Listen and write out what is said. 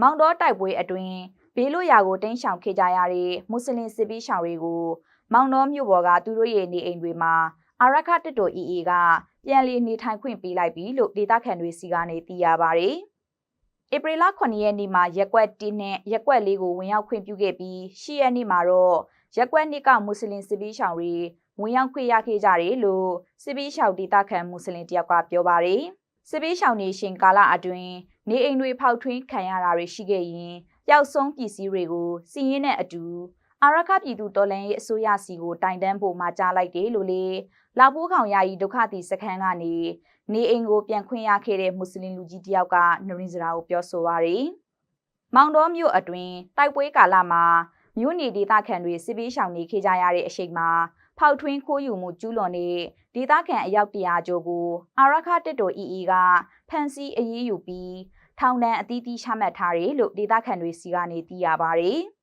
မောင်တော်တိုက်ပွဲအတွင်းဘေးလွတ်ရာကိုတင်းရှောင်ခဲ့ကြရတဲ့မွတ်စလင်စစ်ပေးရှောင်တွေကိုမောင်တော်မြို့ပေါ်ကသူတို့ရဲ့နေအိမ်တွေမှာအာရခတစ်တော် EA ကပြန်လည်နေထိုင်ခွင့်ပေးလိုက်ပြီလို့ဒေသခံတွေစီကနေသိရပါဗျ။ဧပြီလ9ရက်နေ့မှာရက်ကွက်1နဲ့ရက်ကွက်4ကိုဝင်ရောက်ခွင့်ပြုခဲ့ပြီး10ရက်နေ့မှာတော့ရက်ကွက်2ကမွတ်စလင်စစ်ပေးရှောင်တွေဝင်ရောက်ခွင့်ရခဲ့ကြတယ်လို့စစ်ပေးရှောင်ဒေသခံမွတ်စလင်တယောက်ကပြောပါဗျ။စစ်ပေးရှောင်နေရှင်ကာလအတွင်း နေအိမ်တွေဖောက်ထွင်းခံရတာတွေရှိခဲ့ရင်ပျောက်ဆုံးပစ္စည်းတွေကိုစီးရင်နဲ့အတူအာရခပြည်သူတော်လှန်ရေးအစိုးရစီကိုတိုင်တန်းဖို့မှာကြားလိုက်တယ်လို့လေလောက်ပိုးခေါင်ယာယီဒုက္ခသည်စခန်းကနေနေအိမ်ကိုပြန်ခွင့်ရခဲ့တဲ့မွတ်စလင်လူကြီးတယောက်ကနရင်းစရာကိုပြောဆိုပါရယ်မောင်တော်မြို့အတွင်းတိုက်ပွဲကာလမှာမြို့နေဒေသခံတွေစစ်ပေးရှောင်နေခဲ့ကြရတဲ့အချိန်မှာ ဖောက်ထွင်းခိုးယူမှုကျူးလွန်တဲ့ဒေသခံအယောက်တရာကျော်ကိုအာရခတစ်တော် EE ကဖမ်းဆီးအရေးယူပြီးထောင်ဒဏ်အသီးသီးချမှတ်ထားတယ်လို့ဒေသခံတွေစီကနေသိရပါဗျ။